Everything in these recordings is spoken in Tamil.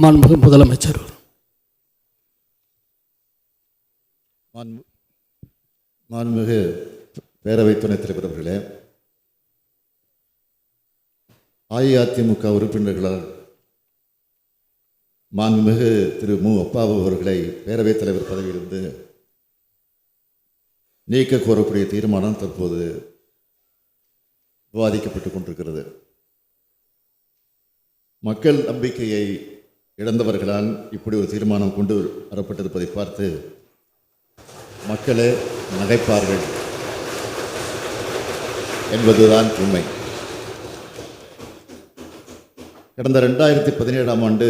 மாண்புமிகு முதலமைச்சர். மாண்புமிகு பேரவை துணைத் தலைவர் அவர்களே அஇஅதிமுக உறுப்பினர்களால் மாண்புமிகு திரு மு. அப்பாவு அவர்களை பேரவைத் தலைவர் பதவியிலிருந்து நீக்க கோரக்கூடிய தீர்மானம் தற்போது விவாதிக்கப்பட்டு கொண்டிருக்கிறது. மக்கள் நம்பிக்கையை இழந்தவர்களால் இப்படி ஒரு தீர்மானம் கொண்டு வரப்பட்டிருப்பதை பார்த்து மக்களே நகைப்பார்கள் என்பதுதான் உண்மை. கடந்த ரெண்டாயிரத்தி பதினேழாம் ஆண்டு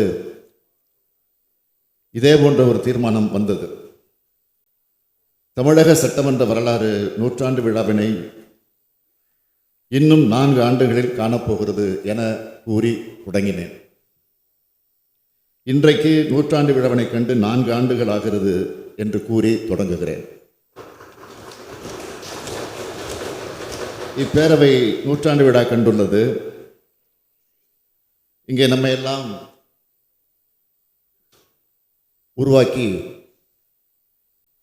இதே போன்ற ஒரு தீர்மானம் வந்தது. தமிழக சட்டமன்ற வரலாறு நூற்றாண்டு விழாவினை இன்னும் நான்கு ஆண்டுகளில் காணப்போகிறது என கூறி தொடங்கினேன். இன்றைக்கு நூற்றாண்டு விழாவினை கண்டு நான்கு ஆண்டுகள் ஆகிறது என்று கூறி தொடங்குகிறேன். இப்பேரவை நூற்றாண்டு விழா கண்டுள்ளது. இங்கே நம்ம எல்லாம் உருவாக்கி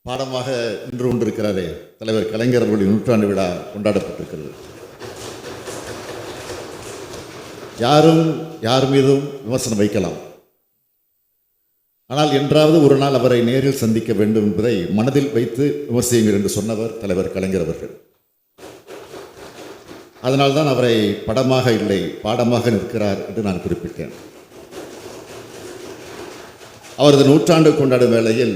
பாடமாக நின்று கொண்டிருக்கிறாரே தலைவர் கலைஞர் அவர்களின் நூற்றாண்டு விழா கொண்டாடப்பட்டிருக்கிறது. யாரும் யார் மீதும் விமர்சனம் வைக்கலாம். ஆனால் என்றாவது ஒரு நாள் அவரை நேரில் சந்திக்க வேண்டும் என்பதை மனதில் வைத்து விமர்சியுங்கள் என்று சொன்னவர் தலைவர் கலைஞர் அவர்கள். அதனால்தான் அவரை படமாக இல்லை பாடமாக நிற்கிறார் என்று நான் குறிப்பிட்டேன். அவரது நூற்றாண்டு கொண்டாடும் வேளையில்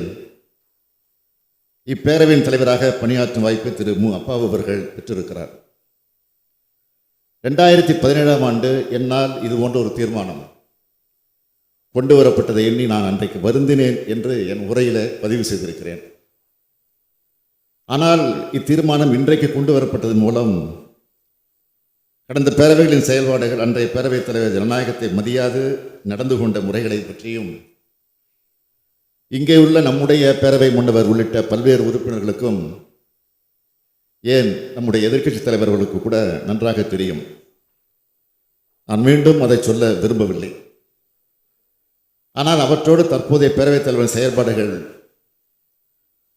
இப்பேரவையின் தலைவராக பணியாற்றும் வாய்ப்பை திரு மு. அப்பாவு அவர்கள் பெற்றிருக்கிறார். ரெண்டாயிரத்தி பதினேழாம் ஆண்டு என்னால் இது போன்ற ஒரு தீர்மானம் கொண்டு வரப்பட்டதை எண்ணி நான் அன்றைக்கு வருந்தினேன் என்று என் உரையில் பதிவு செய்திருக்கிறேன். ஆனால் இத்தீர்மானம் இன்றைக்கு கொண்டு வரப்பட்டதன் மூலம் கடந்த பேரவைகளின் செயல்பாடுகள் அன்றைய பேரவைத் தலைவர் ஜனநாயகத்தை மதியாது நடந்து கொண்ட முறைகளை பற்றியும் இங்கே உள்ள நம்முடைய பேரவை முன்னவர் உள்ளிட்ட பல்வேறு உறுப்பினர்களுக்கும் ஏன் நம்முடைய எதிர்க்கட்சித் தலைவர்களுக்கு கூட நன்றாக தெரியும். நான் மீண்டும் அதை சொல்ல விரும்பவில்லை. ஆனால் அவற்றோடு தற்போதைய பேரவைத் தலைவரின் செயற்பாடுகள்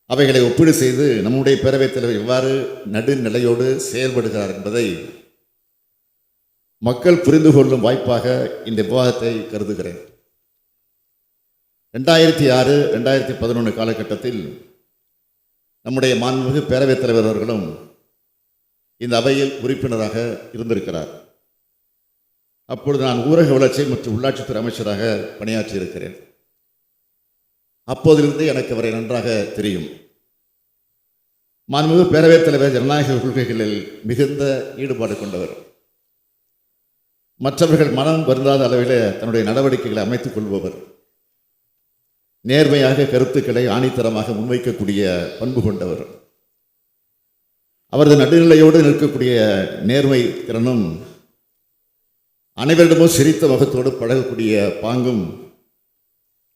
அவைகளை ஒப்பீடு செய்து நம்முடைய பேரவைத் தலைவர் எவ்வாறு நடுநிலையோடு செயல்படுகிறார் என்பதை மக்கள் புரிந்து கொள்ளும் வாய்ப்பாக இந்த விவாதத்தை கருதுகிறேன். ரெண்டாயிரத்தி ஆறு ரெண்டாயிரத்தி பதினொன்று காலகட்டத்தில் நம்முடைய மாண்புமிகு பேரவைத் தலைவர் அவர்களும் இந்த அவையில் உறுப்பினராக இருந்திருக்கிறார். அப்பொழுது நான் ஊரக வளர்ச்சி மற்றும் உள்ளாட்சித்துறை அமைச்சராக பணியாற்றியிருக்கிறேன். அப்போதிலிருந்து எனக்கு அவரை நன்றாக தெரியும். மாண்புமிகு பேரவைத் தலைவர் ஜனநாயக கொள்கைகளில் மிகுந்த ஈடுபாடு கொண்டவர். மற்றவர்கள் மனம் வருந்தாத அளவில் தன்னுடைய நடவடிக்கைகளை அமைத்துக் கொள்பவர். நேர்மையாக கருத்துக்களை ஆணித்தரமாக முன்வைக்கக்கூடிய பண்பு கொண்டவர். அவரது நடுநிலையோடு நிற்கக்கூடிய நேர்மை திறனும் அனைவரிடமும் சிரித்த முகத்தோடு பழகக்கூடிய பாங்கும்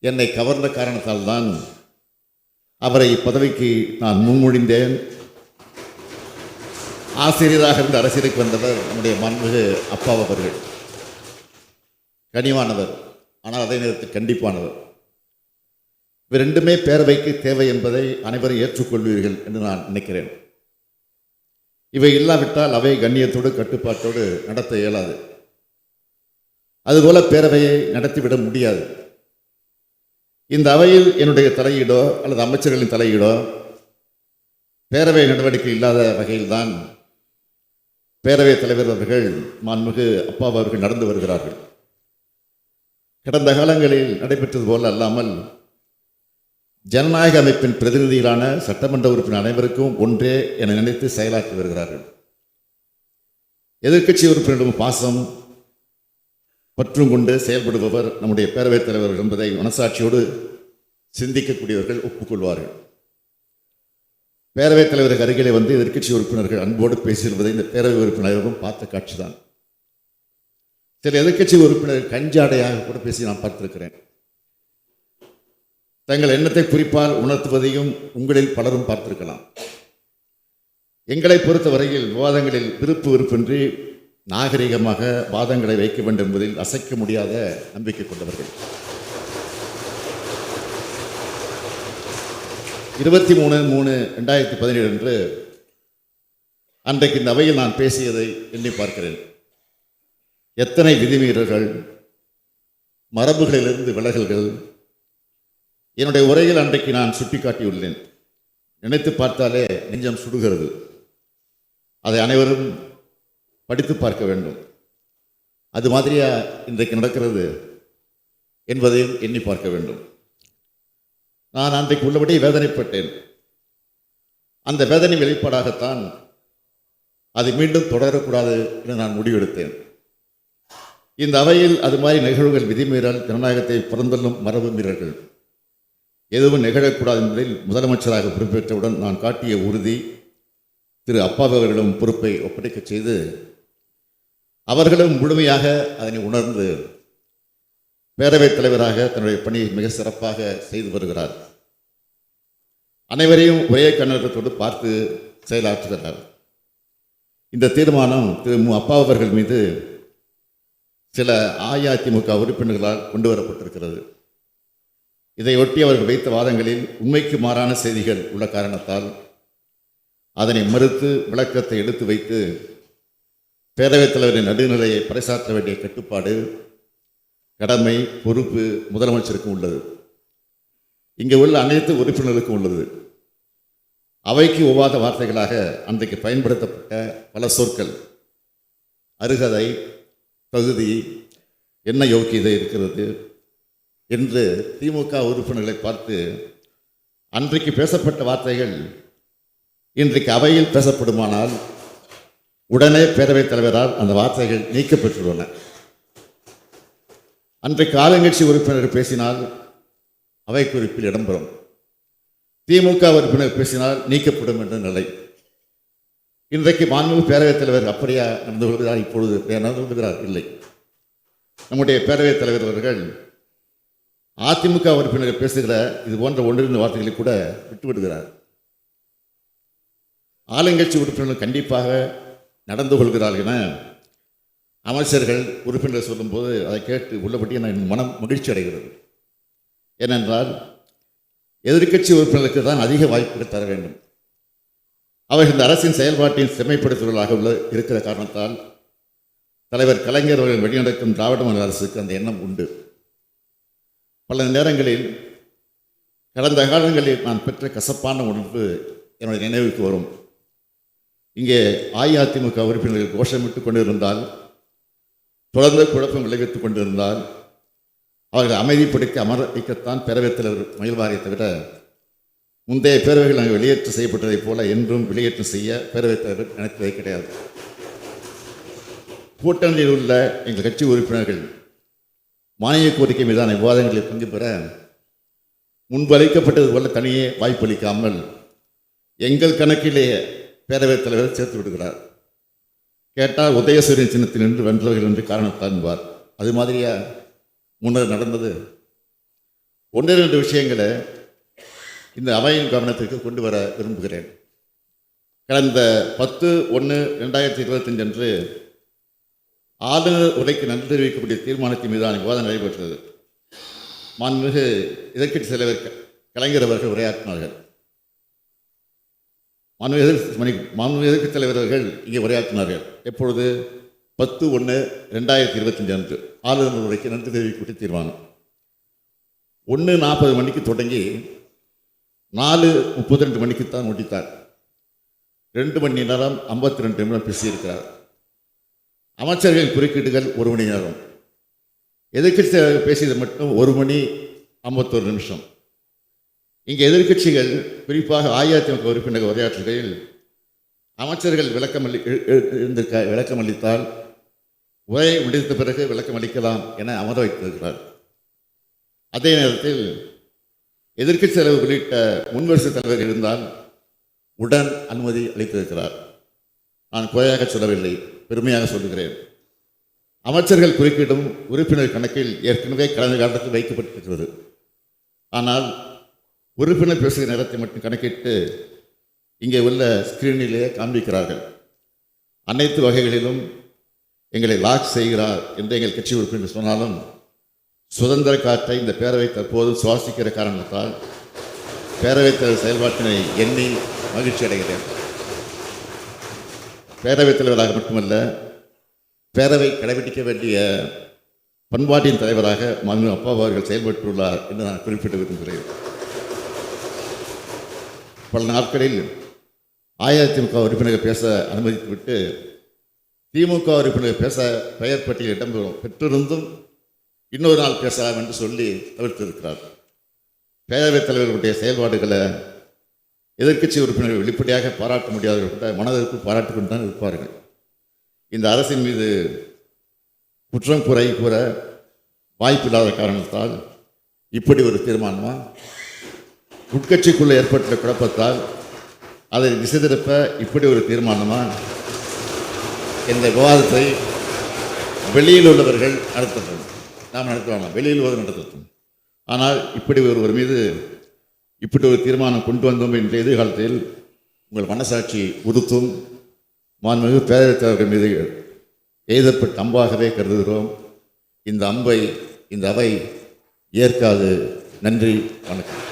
என்னை கவர்ந்த காரணத்தால் தான் அவரை இப்பதவிக்கு நான் முன்மொழிந்தேன். ஆசிரியராக இருந்து அரசியலுக்கு வந்தவர் நம்முடைய மன்மிகு அப்பா அவர்கள். கனிவானவர் ஆனால் அதே நேரத்தில் கண்டிப்பானவர். இவை ரெண்டுமே பேரவைக்கு தேவை என்பதை அனைவரும் ஏற்றுக்கொள்வீர்கள் என்று நான் நினைக்கிறேன். இவை இல்லாவிட்டால் அவை கண்ணியத்தோடு கட்டுப்பாட்டோடு நடத்த இயலாது. அதுபோல பேரவையை நடத்திவிட முடியாது. இந்த அவையில் என்னுடைய தலையீடோ அல்லது அமைச்சர்களின் தலையீடோ பேரவை நடவடிக்கை இல்லாத வகையில்தான் பேரவைத் தலைவர் அவர்கள் மாண்புமிகு அப்பா அவர்கள் நடந்து வருகிறார்கள். கடந்த காலங்களில் நடைபெற்றது போல அல்லாமல் ஜனநாயக அமைப்பின் பிரதிநிதிகளான சட்டமன்ற உறுப்பினர் அனைவருக்கும் ஒன்றே என நினைத்து செயலாற்றி வருகிறார்கள். எதிர்க்கட்சி உறுப்பினரிடம் பாசம் பற்றும் கொண்டு செயல்படுபவர் நம்முடைய பேரவைத் தலைவர் என்பதை மனசாட்சியோடு சிந்திக்கக்கூடியவர்கள் ஒப்புக்கொள்வார்கள். பேரவைத் தலைவருக்கு அருகிலே வந்து எதிர்க்கட்சி உறுப்பினர்கள் அன்போடு பேசியிருப்பதை இந்த பேரவை உறுப்பினரும் பார்த்த காட்சிதான். சில எதிர்க்கட்சி உறுப்பினர்கள் கஞ்சாடையாக கூட பேசி நான் பார்த்திருக்கிறேன். தங்கள் எண்ணத்தை குறிப்பால் உணர்த்துவதையும் உங்களில் பலரும் பார்த்திருக்கலாம். எங்களை பொறுத்தவரையில் விவாதங்களில் விருப்பு விருப்பின்றி நாகரிகமாக வாதங்களை வைக்க வேண்டும் என்பதில் அசைக்க முடியாத நம்பிக்கை கொண்டவர்கள். இருபத்தி மூணு மூணு ரெண்டாயிரத்தி பதினேழு அன்று அன்றைக்கு இந்த அவையில் நான் பேசியதை எண்ணி பார்க்கிறேன். எத்தனை விதிமீறல்கள் மரபுகளிலிருந்து விலகல்கள் என்னுடைய உரையில் அன்றைக்கு நான் சுட்டிக்காட்டியுள்ளேன். நினைத்து பார்த்தாலே நெஞ்சம் சுடுகிறது. அதை அனைவரும் படித்து பார்க்க வேண்டும். அது மாதிரியா இன்றைக்கு நடக்கிறது என்பதையும் எண்ணி பார்க்க வேண்டும். நான் அன்றைக்கு உள்ளபடி வேதனைப்பட்டேன். அந்த வேதனை வெளிப்பாடாகத்தான் அதை மீண்டும் தொடரக்கூடாது என்று நான் முடிவெடுத்தேன். இந்த அவையில் அது மாதிரி நிகழ்வுகள் விதிமீறல் ஜனநாயகத்தை பிறந்தள்ளும் மரபு மீறல்கள் எதுவும் நிகழக்கூடாது என்பதில் முதலமைச்சராக பொறுப்பேற்றவுடன் நான் காட்டிய உறுதி திரு அப்பாவு அவர்களிடம் பொறுப்பை ஒப்படைக்கச் செய்து அவர்களும் முழுமையாக அதனை உணர்ந்து பேரவைத் தலைவராக தன்னுடைய பணியை மிக சிறப்பாக செய்து வருகிறார். அனைவரையும் ஒரே கண்ணோட்டத்தோடு பார்த்து செயலாற்றுகிறார். இந்த தீர்மானம் திரு மு. அப்பா அவர்கள் மீது சில அஇஅதிமுக உறுப்பினர்களால் கொண்டு வரப்பட்டிருக்கிறது. இதையொட்டி அவர்கள் வைத்த வாதங்களில் உண்மைக்கு மாறான செய்திகள் உள்ள காரணத்தால் அதனை மறுத்து விளக்கத்தை எடுத்து வைத்து பேரவைத் தலைவரின் நடுநிலையை பறைசாற்ற வேண்டிய கட்டுப்பாடு கடமை பொறுப்பு முதலமைச்சருக்கும் உள்ளது. இங்கே உள்ள அனைத்து உறுப்பினர்களுக்கும் உள்ளது. அவைக்கு ஒவ்வாத வார்த்தைகளாக அன்றைக்கு பயன்படுத்தப்பட்ட பல சொற்கள். அருகதை தகுதி என்ன யோக்கியதை இருக்கிறது என்று திமுக உறுப்பினர்களை பார்த்து அன்றைக்கு பேசப்பட்ட வார்த்தைகள் இன்றைக்கு அவையில் பேசப்படுமானால் உடனே பேரவைத் தலைவரால் அந்த வார்த்தைகள் நீக்கப்பெற்றுள்ளன அன்றைக்கு ஆளுங்கட்சி உறுப்பினர் பேசினால் அவை குறிப்பில் இடம்பெறும். திமுக உறுப்பினர் பேசினால் நீக்கப்படும் என்ற நிலை. இன்றைக்கு மாண்பு பேரவைத் தலைவர் அப்படியா நடந்து கொள்கிறார் இப்பொழுது? நடந்து கொள்கிறார்? இல்லை. நம்முடைய பேரவைத் தலைவர் அவர்கள் அதிமுக உறுப்பினர் பேசுகிற இது போன்ற ஒன்றிருந்த வார்த்தைகளை கூட விட்டுவிடுகிறார். ஆளுங்கட்சி உறுப்பினர்கள் கண்டிப்பாக நடந்து கொள்கிறார்கள் என அமைச்சர்கள் உறுப்பினர்கள் சொல்லும்போது அதை கேட்டு உள்ளபடி நான் மனம் மகிழ்ச்சி அடைகிறது. ஏனென்றால் எதிர்க்கட்சி உறுப்பினர்களுக்கு தான் அதிக வாய்ப்புகள் தர வேண்டும். அவர்கள் இந்த அரசின் செயல்பாட்டின் செம்மைப்படுத்துவர்களாக உள்ள இருக்கிற காரணத்தால் தலைவர் கலைஞர் அவர்கள் வெளிநடக்கும் திராவிட மாநில அரசுக்கு அந்த எண்ணம் உண்டு. பல நேரங்களில் கடந்த காலங்களில் நான் பெற்ற கசப்பான உணர்வு என்னுடைய நினைவுக்கு வரும். இங்கே அஇஅதிமுக உறுப்பினர்கள் கோஷமிட்டு கொண்டிருந்தால் தொடர்ந்து குழப்பம் விளைவித்துக் கொண்டிருந்தால் அவர்கள் அமைதிப்படுத்தி அமர வைக்கத்தான் பேரவைத் தலைவர் முயல்வாரே தவிர முந்தைய பேரவைகள் அங்கே வெளியேற்றம் செய்யப்பட்டதைப் போல என்றும் வெளியேற்றம் செய்ய பேரவைத் தலைவர் நினைத்ததே கிடையாது. கூட்டணியில் உள்ள எங்கள் கட்சி உறுப்பினர்கள் மானிய கோரிக்கை மீதான விவாதங்களில் பங்கு பெற முன்பு அளிக்கப்பட்டது போல தனியே வாய்ப்பளிக்காமல் எங்கள் கணக்கிலேயே பேரவைத் தலைவர் சேர்த்து விடுகிறார். கேட்டால் உதயசூரியன் சின்னத்தில் நின்று வென்றவர்கள் என்று காரணத்தான்பார் அது மாதிரியா? முன்னர் நடந்தது. ஒன்று இரண்டு விஷயங்களை இந்த அவையின் கவனத்திற்கு கொண்டு வர விரும்புகிறேன். கடந்த பத்து ஒன்று ரெண்டாயிரத்தி இருபத்தஞ்சு அன்று ஆளுநர் உரைக்கு நன்றி தெரிவிக்கக்கூடிய தீர்மானத்தின் மீதான விவாதம் நடைபெற்றது. மாண்புமிகு எதிர்க்கட்சி தலைவர் க- கலைஞர் அவர்கள் உரையாற்றினார்கள். மாண்பு எதிர்ப்பு மணி மாண்பு எதிர்க்கட்சி தலைவர்கள் இங்கே உரையாற்றினார்கள். எப்பொழுது? பத்து ஒன்று ரெண்டாயிரத்தி இருபத்தஞ்சு அன்று. ஆளுநர் உரைக்கு நன்றி தெரிவிக்கப்பட்டு தீர்மானம். ஒன்று நாற்பது மணிக்கு தொடங்கி நாலு முப்பத்தி ரெண்டு மணிக்கு தான் முடித்தார். ரெண்டு மணி நேரம் ஐம்பத்தி ரெண்டு நிமிடம் பேசியிருக்கிறார். அமைச்சர்கள் குறுக்கீடுகள் ஒரு மணி நேரம். எதிர்க்கட்சி பேசியது மட்டும் ஒரு மணி ஐம்பத்தொரு நிமிஷம். இங்கே எதிர்க்கட்சிகள் குறிப்பாக அஇஅதிமுக உறுப்பினர்கள் உரையாற்றுகையில் அமைச்சர்கள் விளக்கம் அளி இருந்திருக்க விளக்கம் விளக்கமளித்தால் உரையை முடித்த பிறகு விளக்கம் அளிக்கலாம் என அமர வைத்திருக்கிறார். அதே நேரத்தில் எதிர்க்கட்சி செலவு உள்ளிட்ட முன்வரிசை தலைவர் இருந்தால் உடன் அனுமதி அளித்திருக்கிறார். நான் குறையாக சொல்லவில்லை பெருமையாக சொல்லுகிறேன். அமைச்சர்கள் குறுக்கிடும் உறுப்பினர் கணக்கில் ஏற்கனவே கடந்த காலத்தில் வைக்கப்பட்டிருக்கிறது. ஆனால் உறுப்பினர் பேசுகிற நேரத்தை மட்டும் கணக்கிட்டு இங்கே உள்ள ஸ்கிரீனிலே காண்பிக்கிறார்கள். அனைத்து வகைகளிலும் எங்களை லாக் செய்கிறார் என்று எங்கள் கட்சி உறுப்பினர் சொன்னாலும் சுதந்திர காற்றை இந்த பேரவை தற்போது சுவாசிக்கிற காரணத்தால் பேரவைத் தலைவர் செயல்பாட்டினை எண்ணி மகிழ்ச்சி அடைகிறேன். பேரவைத் தலைவராக மட்டுமல்ல பேரவை கடைபிடிக்க வேண்டிய பண்பாட்டின் தலைவராக மனு அப்பா அவர்கள் செயல்பட்டுள்ளார் என்று நான் குறிப்பிட்டு விரும்புகிறேன். பல நாட்களில் அஇஅதிமுக உறுப்பினர்கள் பேச அனுமதித்துவிட்டு திமுக உறுப்பினர்கள் பேச பெயர் பட்டியல் இடம் பெற்றிருந்தும் இன்னொரு நாள் பேசலாம் என்று சொல்லி தவிர்த்திருக்கிறார். பேரவைத் தலைவர்களுடைய செயல்பாடுகளை எதிர்க்கட்சி உறுப்பினர்கள் வெளிப்படையாக பாராட்ட முடியாதவர்கள் கூட மனதிற்கு பாராட்டு கொண்டு தான் இருப்பார்கள். இந்த அரசின் மீது குற்றம் குறை கூற வாய்ப்பில்லாத காரணத்தால் இப்படி ஒரு தீர்மானமாக உட்கட்சிக்குள்ளே ஏற்பட்ட குழப்பத்தால் அதை திசை திருப்ப இப்படி ஒரு தீர்மானமா? இந்த விவாதத்தை வெளியில் உள்ளவர்கள் நடத்தட்டும். நாம் நடத்த வெளியில் உள்ளவர் நடத்தட்டும். ஆனால் இப்படி ஒருவர் மீது இப்படி ஒரு தீர்மானம் கொண்டு வந்தோம் என்ற எதிர்காலத்தில் உங்கள் மனசாட்சி உறுத்தும் மாண்புமிகு பேரவைத் மீது எழுதப்பட்ட அம்பாகவே கருதுகிறோம். இந்த அம்பை இந்த அவை ஏற்காது. நன்றி வணக்கம்.